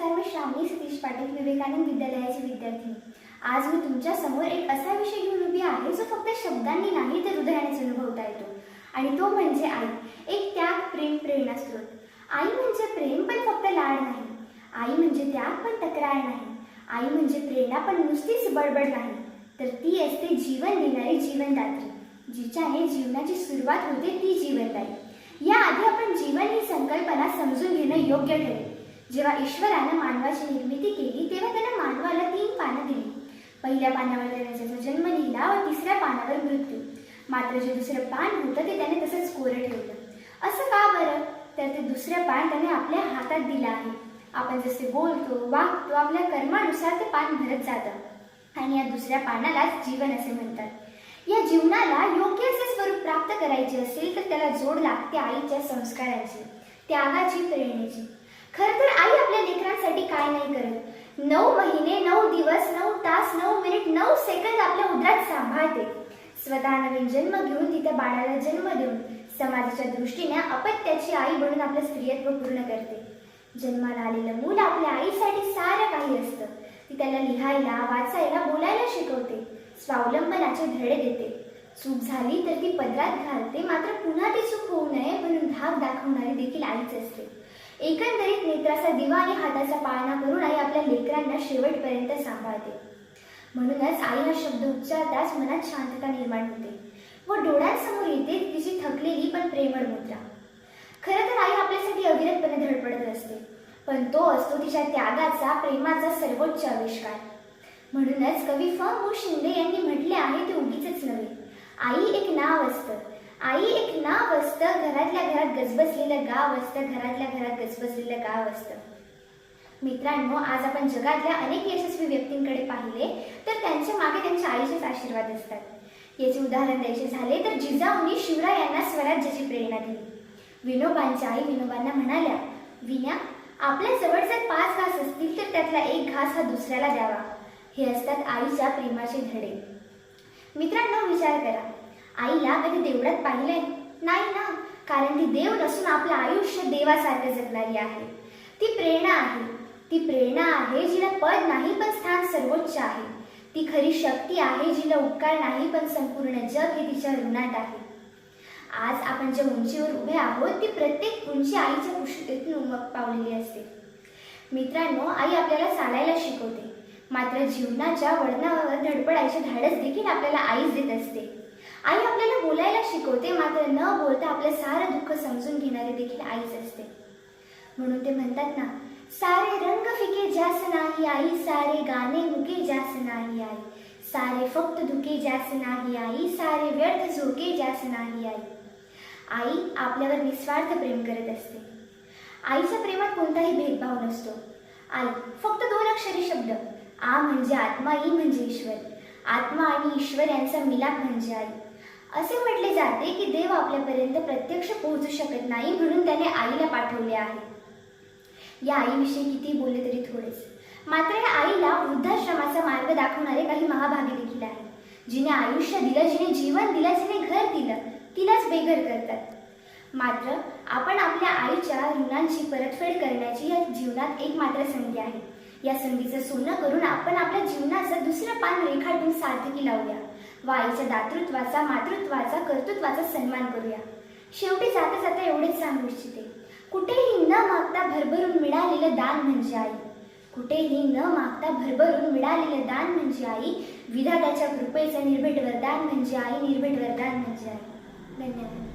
श्रावणी सतीश पाटील विवेकानंद विद्यालयाची विद्यार्थी. आज मी तुमच्यासमोर एक असा विषय घेऊन उभी आहे जो फक्त शब्दांनी नाही तर हृदयानेच अनुभवता येतो. आणि तो म्हणजे आई. एक त्याग प्रेम प्रेरणा स्रोत. आई म्हणजे प्रेम पण फक्त लाड नाही. आई म्हणजे त्याग पण तक्रार नाही. आई म्हणजे प्रेरणा पण नुसतीच बडबड नाही. तर ती असते जीवन देणारी जीवनदात्री जिच्याने जीवनाची सुरुवात होते ती जीवनदायी याआधी आपण जीवन ही संकल्पना समजून घेणं योग्य ठरेल. जेव्हा ईश्वरानं मानवाची निर्मिती केली तेव्हा त्यानं मानवाला तीन पानं दिली. पहिल्या पानावर त्याने त्याचा जन्म लिहिला व तिसऱ्या पानावर मृत्यू. मात्र जे दुसरं पान होतं ते त्याने तसंच कोरं ठेवलं. असं का बरं? तर ते दुसरं पान त्याने आपल्या हातात दिलं आहे. आपण जसे बोलतो वागतो आपल्या कर्मानुसार ते पान भरत जातं. आणि या दुसऱ्या पानालाच जीवन असे म्हणतात. या जीवनाला योग्य असे स्वरूप प्राप्त करायचे असेल तर त्याला जोड लागते आईच्या संस्कारांची त्यागाची प्रेरणेची. खर तर आई आपल्या लेकरांसाठी काय नाही करत. नऊ महिने नऊ दिवस नऊ तास नऊ मिनिट नऊ सेकंद आपल्या उदरात सांभाळते. स्वतः नवीन जन्म घेऊन तिथे बाळाला जन्म देऊन समाजाच्या दृष्टीने अपत्याची आई बनून आपलं स्त्रियत्व पूर्ण करते. जन्माला आलेलं मूल आपल्या आईसाठी सारं काही असतं. ती त्याला लिहायला वाचायला बोलायला शिकवते. स्वावलंबनाचे धडे देते. चूक झाली तर ती पदरात घालते मात्र पुन्हा ती चूक होऊ नये म्हणून धाक दाखवणारी देखील आईच असते. एकंदरीत नेत्राचा दिवा आणि हाताचा पाळणा करून आई आपल्या लेकरांना शेवटपर्यंत सांभाळते. म्हणूनच आई हा शब्द उच्चारताच मनात शांतता निर्माण होते व डोळ्यांसमोर येते तिची थकलेली पण प्रेमळ मुद्रा. खरं तर आई आपल्यासाठी अविरतपणे धडपडत असते पण तो असतो तिच्या त्यागाचा प्रेमाचा सर्वोच्च आविष्कार. म्हणूनच कवी फ. मु. शिंदे यांनी म्हटले आहे ते उगीच नव्हे. आई एक नाव असतं. आई एक नाव असतं घरातल्या घरात गजबसलेलं गाव असतं घरातल्या घरात गजबसलेलं गाव असतं. मित्रांनो आज आपण जगातल्या अनेक यशस्वी व्यक्तींकडे पाहिले तर त्यांच्या मागे त्यांच्या आईचेच आशीर्वाद असतात. याचे उदाहरण द्यायचे झाले तर जिजाऊंनी शिवरायांना स्वराज्याची प्रेरणा दिली. विनोबांच्या आई विनोबांना म्हणाल्या विन्या आपल्या जवळ जर पाच घास असतील तर त्यातला एक घास हा दुसऱ्याला द्यावा. हे असतात आईच्या प्रेमाचे धडे. मित्रांनो विचार करा. आईला कधी देवळात पाहिलंय. नाही ना कारण ती देव नसून आपलं आयुष्य देवासारखं जगणारी आहे. ती प्रेरणा आहे. ती प्रेरणा आहे जिला पद नाही पण स्थान सर्वोच्च आहे. ती खरी शक्ती आहे जिला उपकार नाही पण संपूर्ण जग हे तिच्या ऋणात आहे. आज आपण ज्या उंचीवर उभे आहोत ती प्रत्येक उंची आईच्या कुशीतून उमक पावलेली असते. मित्रांनो आई आपल्याला चालायला शिकवते. मात्र जीवनाच्या वळणावर धडपडायचे धाडस देखील आपल्याला आईच देत असते. आई आपल्याला बोलायला शिकवते मात्र न बोलता आपलं सारं दुःख समजून घेणारी देखील आईच असते. म्हणून ते म्हणतात ना सारे रंग फिके जास नाही आई सारे गाणे मुके जास नाही आई. सारे फक्त दुखे जास नाही आई सारे व्यर्थ झोके जास नाही आई. आई आपल्यावर निस्वार्थ प्रेम करत असते. आईच्या प्रेमात कोणताही भेदभाव नसतो. आई फक्त दोन अक्षरी शब्द. आ म्हणजे आत्मा ई म्हणजे ईश्वर. आत्मा आणि ईश्वर यांचा मिलाप म्हणजे आई. असे म्हटले जाते की देव आपल्यापर्यंत प्रत्यक्ष पोहोचू शकत नाही म्हणून त्याने आईला पाठवले आहे. या आईविषयी किती बोलले तरी थोडेच. मात्र या आईला वृद्धाश्रमाचा मार्ग दाखवणारे काही महाभागी देखील आहेत. जिने आयुष्य दिलं जिने जीवन दिलं जिने घर दिलं तिलाच बेघर करतात. मात्र आपण आपल्या आईच्या ऋणांची परतफेड करण्याची या जीवनात एक मात्र संधी आहे. या संधीचं सोनं करून आपण आपल्या जीवनाचं दुसरं पान रेखाटून सार्थकी लावूया. वाईच्या दातृत्वाचा मातृत्वाचा कर्तृत्वाचा सन्मान करूया. शेवटी जाता जाता एवढेच सांगू इच्छिते. कुठेही न मागता भरभरून मिळालेलं दान म्हणजे आई. कुठेही न मागता भरभरून मिळालेलं दान म्हणजे आई. विधाताच्या कृपेचं निर्भेट वरदान म्हणजे आई निर्भेट वरदान म्हणजे आई. धन्यवाद.